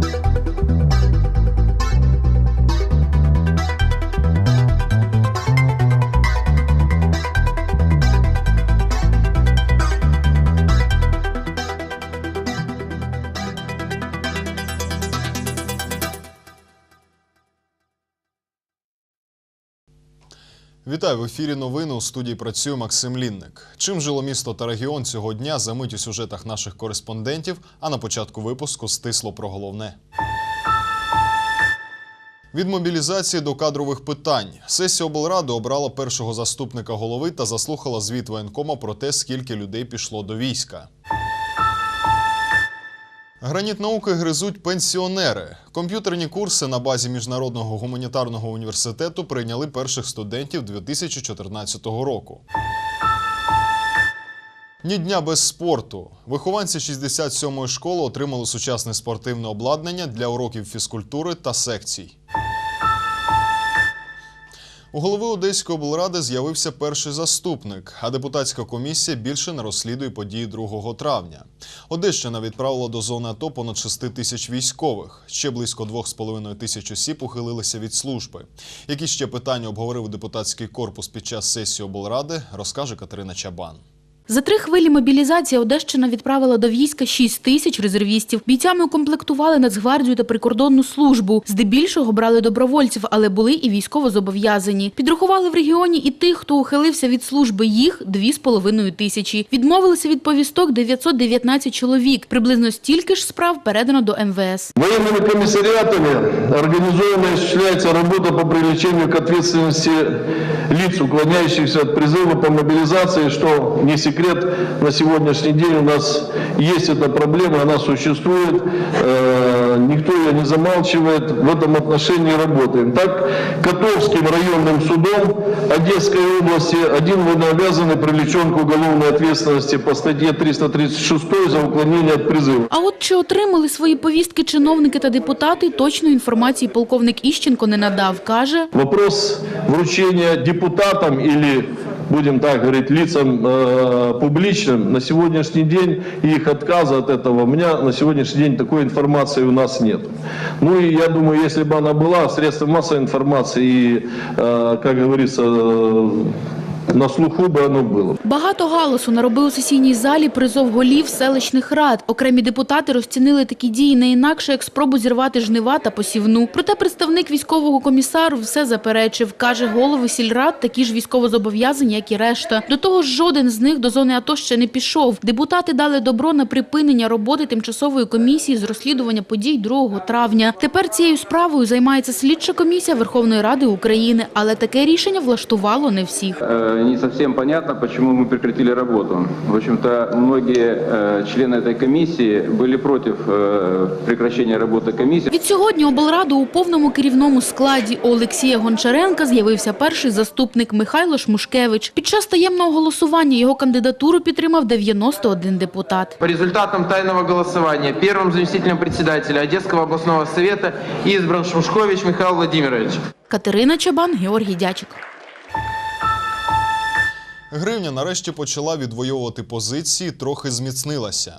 Thank you. Вітаю в ефірі. Новини у студії працює Максим Лінник. Чим жило місто та регіон цього дня? Замить у сюжетах наших кореспондентів. А на початку випуску стисло про головне. Від мобілізації до кадрових питань сесія облради обрала першого заступника голови та заслухала звіт воєнкома про те, скільки людей пішло до війська. Граніт науки гризуть пенсіонери. Комп'ютерні курси на базі Міжнародного гуманітарного університету прийняли перших студентів 2014 року. Ні дня без спорту. Вихованці 67-ї школи отримали сучасне спортивне обладнання для уроків фізкультури та секцій. У голови Одеської облради з'явився перший заступник, а депутатська комісія більше не розслідує події 2 травня. Одещина відправила до зони АТО понад 6 тисяч військових. Ще близько 2,5 тисяч осіб ухилилися від служби. Які ще питання обговорив депутатський корпус під час сесії облради, розкаже Катерина Чабан. За три хвилі мобілізації Одещина відправила до війська 6 тисяч резервістів. Бійцями укомплектували Нацгвардію та прикордонну службу. Здебільшого брали добровольців, але були і військово зобов'язані. Підрахували в регіоні і тих, хто ухилився від служби. Їх 2,5 тисячі. Відмовилися від повісток 919 чоловік. Приблизно стільки ж справ передано до МВС. Военными комиссариатами организованно осуществляется работа по привлечению к ответственности лиц, уклоняющихся от призыва по мобилизации, что не секрет, на сегодняшний день у нас есть эта проблема, она существует, э, никто ее не замалчивает, в этом отношении работаем. Так, Котовским районным судом Одесской области один военнообязанный привлечен к уголовной ответственности по статье 336 за уклонение от призыва. А от чи отримали свої повістки чиновники та депутати, точної інформації полковник Іщенко не надав. Каже, Вопрос вручения депутатам или, будем так говорить, лицам э, публичным на сегодняшний день и их отказа от этого, у меня на сегодняшний день такой информации у нас нет. Ну и я думаю, если бы она была, средства массовой информации и, э, как говорится, э, на слуху бы оно было. Багато галасу наробив у сесійній залі призов голів селищних рад. Окремі депутати розцінили такі дії не інакше, як спробу зірвати жнива та посівну. Проте представник військового комісару все заперечив. Каже, голови сільрад такі ж військовозобов'язані, як і решта. До того ж, жоден з них до зони АТО ще не пішов. Депутати дали добро на припинення роботи тимчасової комісії з розслідування подій 2 травня. Тепер цією справою займається слідча комісія Верховної Ради України, але таке рішення влаштувало не всіх. Э, Не совсем понятно, почему мы прекратили работу. В общем-то, многие э, члены этой комиссии были против э, прекращения работы комиссии. Від сьогодні облраду у повному керівному складі у Олексія Гончаренка з'явився перший заступник Михайло Шмушкевич. Під час таємного голосування його кандидатуру підтримав 91 депутат. По результатам тайного голосования первым заместителем председателя Одесского областного совета избран Шушкович Михаил Владимирович. Катерина Чабан, Георгій Дячик. Гривня нарешті почала відвоювати позиції, трохи зміцнилася.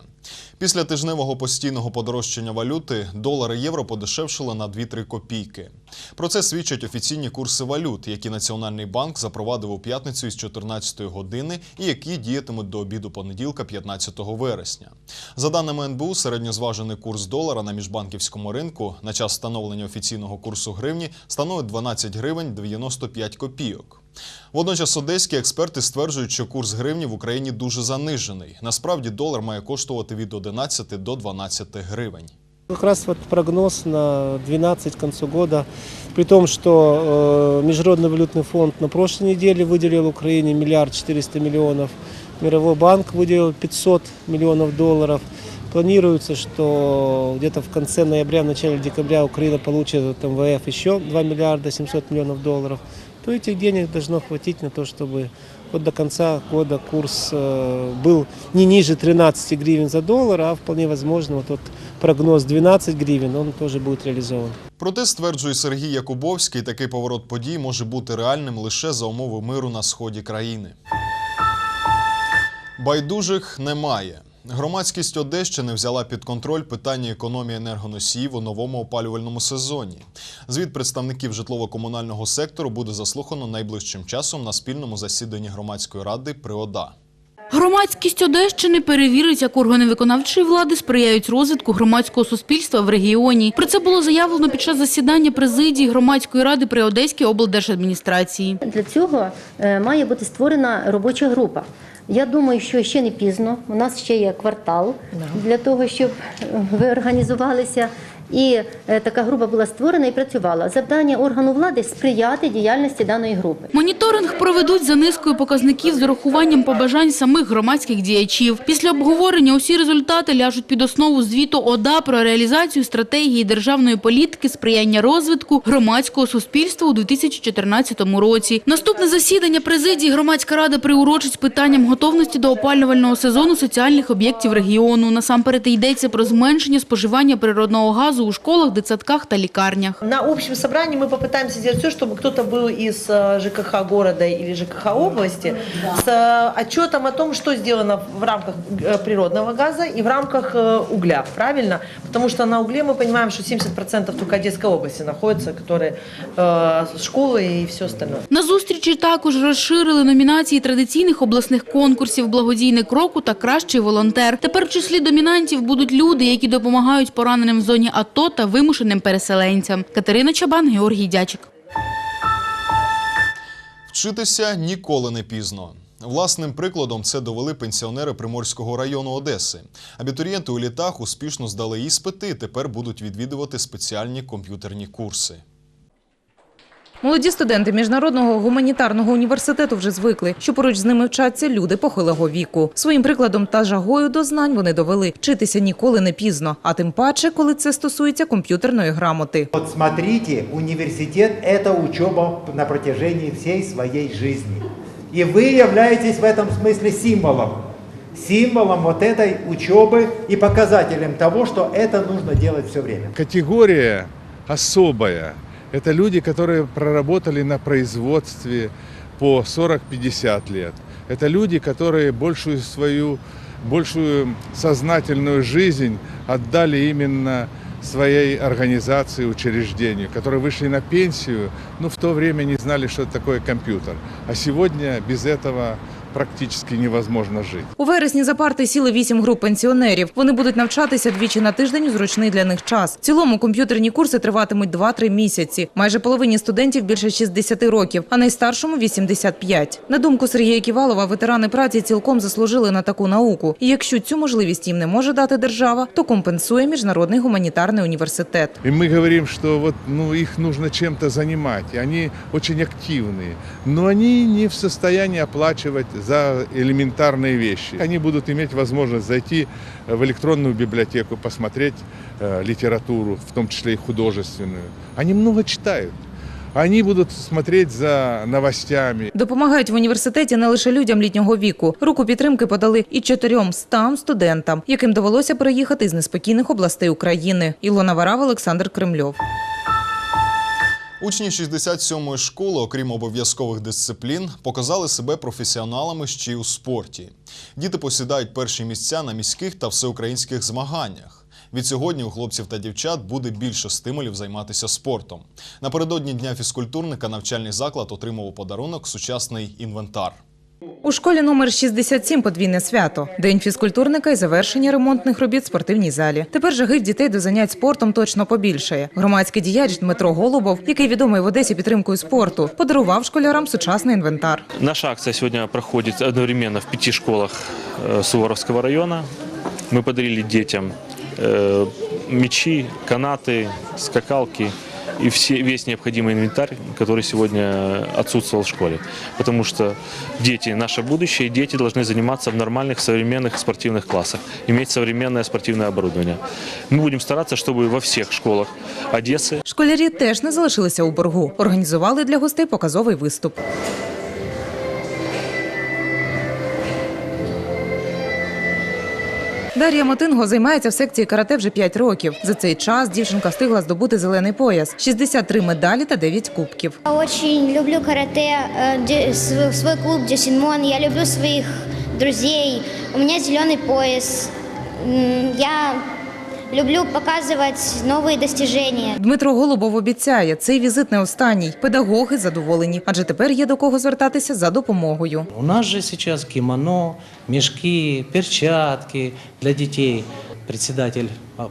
Після тижневого постійного подорожчання валюти долар і євро подешевшили на 2-3 копійки. Про це свідчать офіційні курси валют, які Національний банк запровадив у п'ятницю із 14 години і які діятимуть до обіду понеділка 15 вересня. За даними НБУ, середньозважений курс долара на міжбанківському ринку на час встановлення офіційного курсу гривні становить 12 гривень 95 копійок. Водночас одеські експерти стверджують, що курс гривні в Україні дуже занижений. Насправді долар має коштувати від 11 до 12 гривень. Как раз вот прогноз на 12 к концу года, при том, что э, Международный валютный фонд на прошлой неделе выделил Украине миллиард 400 миллионов, Мировой банк выделил 500 миллионов долларов. Планируется, что где-то в конце ноября, в начале декабря Украина получит от МВФ еще 2 миллиарда 700 миллионов долларов. То этих денег должно хватить на то, чтобы вот до конца года курс э, был не ниже 13 гривен за доллар, а вполне возможно вот тот прогноз 12 гривен, он тоже будет реализован. Проте, стверджує Сергій Якубовський, такий поворот подій може бути реальним лише за умови миру на сході країни. Байдужих немає. Громадськість Одещини взяла під контроль питання економії енергоносіїв у новому опалювальному сезоні. Звіт представників житлово-комунального сектору буде заслухано найближчим часом на спільному засіданні громадської ради при ОДА. Громадськість Одещини перевірить, як органи виконавчої влади сприяють розвитку громадського суспільства в регіоні. Про це було заявлено під час засідання президії громадської ради при Одеській облдержадміністрації. Для цього е, має бути створена робоча група. Я думаю, що ще не пізно. У нас ще є квартал для того, щоб ви організувалися. І е, така група була створена і працювала. Завдання органу влади сприяти діяльності даної групи. Моніторинг проведуть за низкою показників з урахуванням побажань самих громадських діячів. Після обговорення усі результати ляжуть під основу звіту ОДА про реалізацію стратегії державної політики сприяння розвитку громадського суспільства у 2014 році. Наступне засідання президії громадська рада приурочить питанням готовності до опалювального сезону соціальних об'єктів регіону. Насамперед йдеться про зменшення споживання природного газу у школах, дитсадках та лікарнях. На общем собрании мы попытаемся сделать все, чтобы кто-то был из э, ЖКХ города или ЖКХ области с э, отчетом о том, что сделано в рамках э, природного газа и в рамках э, угля, правильно? Потому что на угле мы понимаем, что 70% только Одесской области находятся, которые э, школы и все остальное. На зустрічі також розширили номінації традиційних обласних конкурсів «Благодійний кроку» та «Кращий волонтер». Тепер в числі домінантів будуть люди, які допомагають пораненим в зоні АТО та вимушеним переселенцям. Катерина Чабан, Георгій Дячик. Вчитися ніколи не пізно. Власним прикладом це довели пенсіонери Приморського району Одеси. Абітурієнти у літах успішно здали іспити і тепер будуть відвідувати спеціальні комп'ютерні курси. Молоді студенти міжнародного гуманітарного університету вже звикли, що поруч з ними вчаться люди похилого віку. Своїм прикладом та жагою до знань вони довели вчитися ніколи не пізно, а тим паче, коли це стосується комп'ютерної грамоти. Вот смотрите, университет – это учеба на протяжении всей своей жизни. И вы являетесь в этом смысле символом. Символом вот этой учебы и показателем того, что это нужно делать все время. Категория особая. Это люди, которые проработали на производстве по 40-50 лет. Это люди, которые большую свою, большую сознательную жизнь отдали именно своей организации, учреждению, которые вышли на пенсию, но в то время не знали, что это такое компьютер. А сегодня без этого практически невозможно жить. У вересні за парти сіли вісім груп пенсіонерів. Вони будуть навчатися двічі на тиждень у зручний для них час. В цілому комп'ютерні курси триватимуть 2-3 місяці. Майже половині студентів більше 60 років, а найстаршому 85. На думку Сергія Ківалова, ветерани праці цілком заслужили на таку науку. І якщо цю можливість їм не може дати держава, то компенсує міжнародний гуманітарний університет. И мы говорим, что вот, ну, их нужно чем-то занимать, и они очень активные, но они не в состоянии оплачивать за элементарные вещи. Они будут иметь возможность зайти в электронную библиотеку, посмотреть э, литературу, в том числе и художественную. Они много читают. Они будут смотреть за новостями. Допомагають в університеті не лише людям літнього віку. Руку підтримки подали і 400 студентам, яким довелося переїхати з неспокійних областей України. Ілона Варав, Олександр Кремльов. Учні 67-ї школи, окрім обов'язкових дисциплін, показали себе професіоналами ще й у спорті. Діти посідають перші місця на міських та всеукраїнських змаганнях. Від сьогодні у хлопців та дівчат буде більше стимулів займатися спортом. Напередодні дня фізкультурника навчальний заклад отримав у подарунок сучасний інвентар. У школі номер 67 подвійне свято. День фізкультурника і завершення ремонтних робіт в спортивній залі. Тепер жаги в дітей до занять спортом точно побільшає. Громадський діяч Дмитро Голубов, який відомий в Одесі підтримкою спорту, подарував школярам сучасний інвентар. Наша акция сегодня проходит одновременно в пяти школах э, Суворовского района. Мы подарили детям э, мячи, канаты, скакалки и все, весь необходимый инвентарь, который сегодня отсутствовал в школе. Потому что дети – наше будущее, и дети должны заниматься в нормальных современных спортивных классах, иметь современное спортивное оборудование. Мы будем стараться, чтобы во всех школах Одессы Школярі теж не залишилися у боргу. Організували для гостей показовий виступ. Дар'я Мотинго займається в секції карате вже 5 років. За цей час дівчинка встигла здобути зелений пояс, 63 медалі та 9 кубків. Я очень люблю карате, свій де- клуб Дюсінмон. Я люблю своїх друзів. У мене зелений пояс. я люблю показывать новые достижения. Дмитро Голубов обіцяє, цей візит не останній. Педагоги задоволені, адже тепер є до кого звертатися за допомогою. У нас же сейчас кимоно, мешки, перчатки для детей. Председатель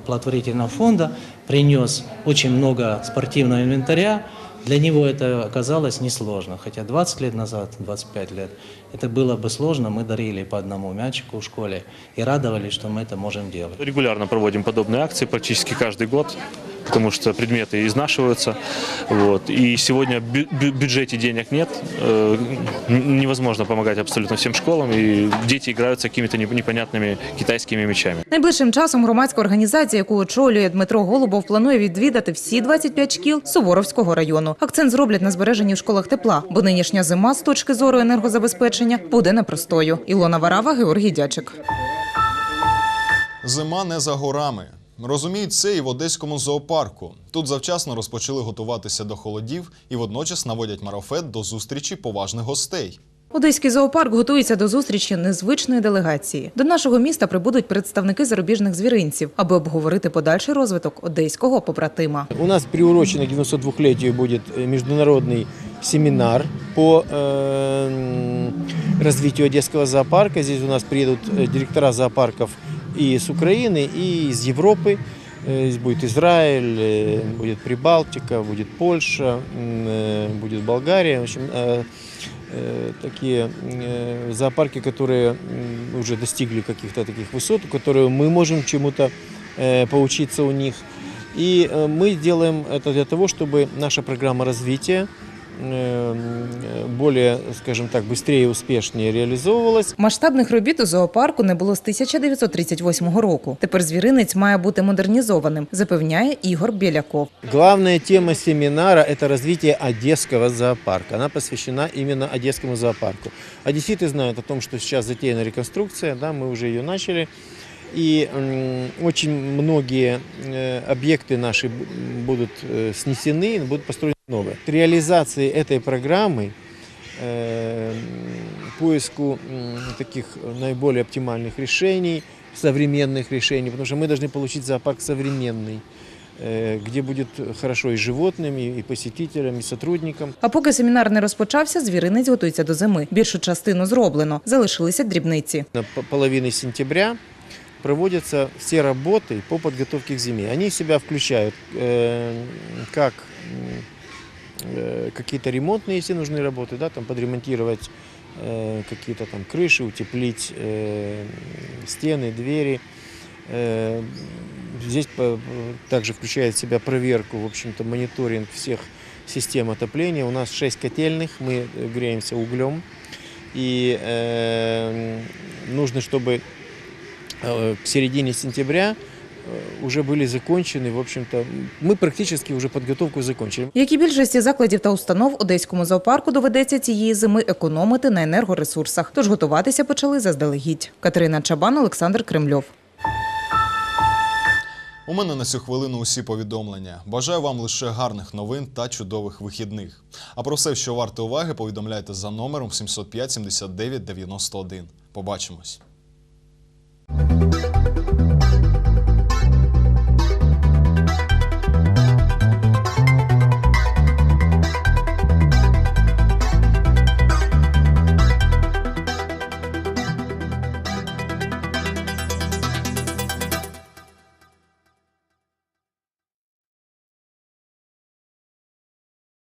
благотворительного фонда принес очень много спортивного инвентаря. Для него это оказалось несложно, хотя 20 лет назад, 25 лет, это было бы сложно. Мы дарили по одному мячику в школе и радовались, что мы это можем делать. Регулярно проводим подобные акции практически каждый год, потому что предметы изнашиваются. Вот. И сегодня в бю- бю- бюджете денег нет, э, н- невозможно помогать абсолютно всем школам, и дети играются какими-то неп- непонятными китайскими мячами. Найближчим часом громадська організація, яку очолює Дмитро Голубов, планує відвідати всі 25 шкіл Суворовського району. Акцент зроблять на збереженні в школах тепла, бо нинішня зима з точки зору енергозабезпечення буде непростою. Ілона Варава, Георгій Дячик. Зима не за горами. Розуміють це і в одеському зоопарку. Тут завчасно розпочали готуватися до холодів і водночас наводять марафет до зустрічі поважних гостей. Одеський зоопарк готується до зустрічі незвичної делегації. До нашого міста прибудуть представники зарубіжних звіринців, аби обговорити подальший розвиток одеського побратима. У нас приурочено к 92-летию будет э, международный семинар по э, развитию Одесского зоопарка. Здесь у нас приедут э, директора зоопарков и с Украины, и из Европы. Э, Здесь будет Израиль, э, будет Прибалтика, будет Польша, будет Болгария. В общем, такие зоопарки, которые уже достигли каких-то таких высот, которые мы можем чему-то поучиться у них. И мы делаем это для того, чтобы наша программа развития более, скажем так, быстрее и успешнее реализовывалась. Масштабних робіт у зоопарку не було з 1938 року. Тепер звіринець має бути модернізованим, запевняє Ігор Біляков. Главная тема семинара – это развитие Одесского зоопарка. Она посвящена именно Одесскому зоопарку. Одесситы знают о том, что сейчас затеяна реконструкция, да, мы уже ее начали. И м, очень многие э, объекты наши б- будут э, снесены, будут построены новые. К реализации этой программы э, м, поиску м, таких наиболее оптимальных решений, современных решений, потому что мы должны получить зоопарк современный, э, где будет хорошо и животным, и и посетителям, и сотрудникам. А поки семінар не розпочався, звіринець готується до зими. Більшу частину зроблено, залишилися дрібниці. На п- половины сентября проводятся все работы по подготовке к зиме. Они в себя включают э, как э, какие-то ремонтные, если нужны работы, да, там подремонтировать э, какие-то там крыши, утеплить э, стены, двери. Э, Здесь также включает в себя проверку, в общем-то, мониторинг всех систем отопления. У нас 6 котельных, мы греемся углем. И э, нужно, чтобы к середине сентября э, уже были закончены, в общем-то, мы практически уже подготовку закончили. Як і більшості закладів та установ, одеському зоопарку доведеться цієї зими економити на енергоресурсах. Тож готуватися почали заздалегідь. Катерина Чабан, Олександр Кремльов. У мене на цю хвилину усі повідомлення. Бажаю вам лише гарних новин та чудових вихідних. А про все, що варте уваги, повідомляйте за номером 705 79 91. Побачимось. Bye.